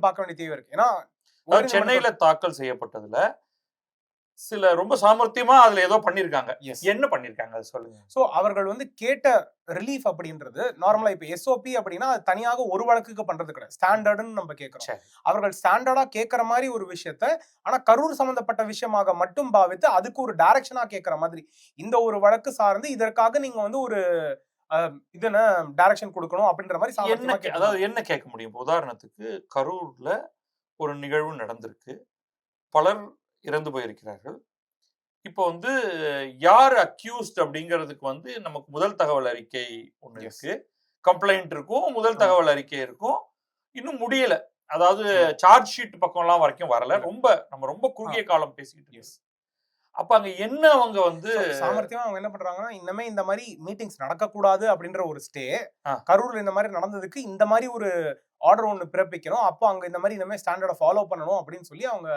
அப்படின்னு பார்க்க வேண்டிய தேவை இருக்கு. ஏன்னா சென்னையில தாக்கல் செய்யப்பட்டதுல சில ரொம்ப சாமர்த்தியமா அதுல ஏதோ பண்ணிருக்காங்க. என்ன பண்ணிருக்காங்க? அது சொல்லுங்க. ஸோ அவர்கள் வந்து கேட்ட ரிலீஃப் அப்படின்றது நார்மலா இப்போ எஸ்ஓபி அப்படின்னா அது தனியாக ஒரு வழக்குக்கு பண்றது கிடையாது. ஸ்டாண்டர்டுன்னு நம்ம கேட்கறோம். அவர்கள் ஸ்டாண்டர்டா கேட்கற மாதிரி ஒரு விஷயத்த ஆனா கரூர் சம்பந்தப்பட்ட விஷயமாக மட்டும் பாவித்து அதுக்கு ஒரு டைரக்ஷனா கேட்கற மாதிரி இந்த ஒரு வழக்கு சார்ந்து இதற்காக நீங்க வந்து ஒரு இது என்ன டைரக்ஷன் கொடுக்கணும் அப்படின்ற மாதிரி என்ன. அதாவது என்ன கேட்க முடியும் உதாரணத்துக்கு கரூர்ல ஒரு நிகழ்வு நடந்திருக்கு பலர் இறந்து போயிருக்கிறார்கள் இப்போ வந்து யார் அக்யூஸ்ட் அப்படிங்கிறதுக்கு வந்து நமக்கு முதல் தகவல் அறிக்கை ஒண்ணு Yes. இருக்கு கம்ப்ளைண்ட் இருக்கும் முதல். தகவல் அறிக்கை இருக்கும் இன்னும் முடியல அதாவது சார்ஜ் ஷீட் பக்கம்லாம் வரைக்கும் வரல. ரொம்ப நம்ம ரொம்ப குறுகிய காலம் பேசிக்கிட்டு. இருக்கோம் அப்ப அங்க என்ன அவங்க வந்து சாமர்த்தியமா அவங்க என்ன பண்றாங்கன்னா இன்னமே இந்த மாதிரி மீட்டிங்ஸ் நடக்கக்கூடாது அப்படின்ற ஒரு ஸ்டே. கரூர்ல இந்த மாதிரி நடந்ததுக்கு இந்த மாதிரி ஒரு ஆர்டர் ஒன்னு பிறப்பிக்கணும். அப்போ அங்க இந்த மாதிரி இனிமே ஸ்டாண்டர்டை ஃபாலோ பண்ணணும் அப்படின்னு சொல்லி அவங்க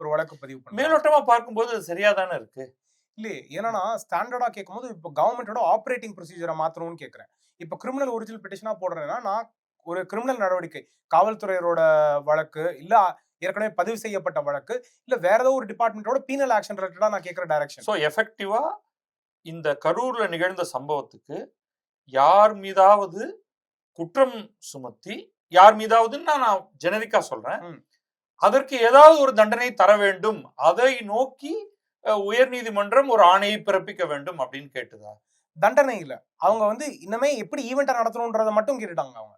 ஒரு வழக்கு பதிவு பண்ணாங்க மேலோட்டமா பார்க்கும்போது அது சரியா தானே இருக்கு? இல்லையே ஏன்னா ஸ்டாண்டர்டா கேட்கும்போது இப்போ கவர்மெண்டோட ஆப்ரேட்டிங் ப்ரொசீஜரை மாத்தணும்னு கேட்கறேன். இப்போ கிரிமினல் ஒரிஜினல் பெட்டிஷனா போடுறேன்னா நான் ஒரு கிரிமினல் நடவடிக்கை காவல்துறையரோட வழக்கு இல்ல ஏற்கனவே பதிவு செய்யப்பட்ட வழக்கு. இல்ல வேற ஏதோ ஒரு டிபார்ட்மெண்டோட பீனல் ஆக்ஷன் ரிலேட்டடா நான் கேட்கற டைரக்ஷன் ஸோ எஃபெக்டிவா இந்த கரூர்ல நிகழ்ந்த சம்பவத்துக்கு யார் மீதாவது குற்றம் சுமத்தி யார் மீதாவதுன்னு நான் நான் ஜெனரிக்கா சொல்றேன். அதற்கு ஏதாவது ஒரு தண்டனை தர வேண்டும். அதை நோக்கி அஹ், உயர்நீதிமன்றம் ஒரு ஆணையை பிறப்பிக்க வேண்டும் அப்படின்னு கேட்டுதா? தண்டனை இல்ல. அவங்க வந்து இன்னமே எப்படி ஈவெண்ட்டை நடத்தணும்ன்றத மட்டும் கேட்டுட்டாங்க அவங்க.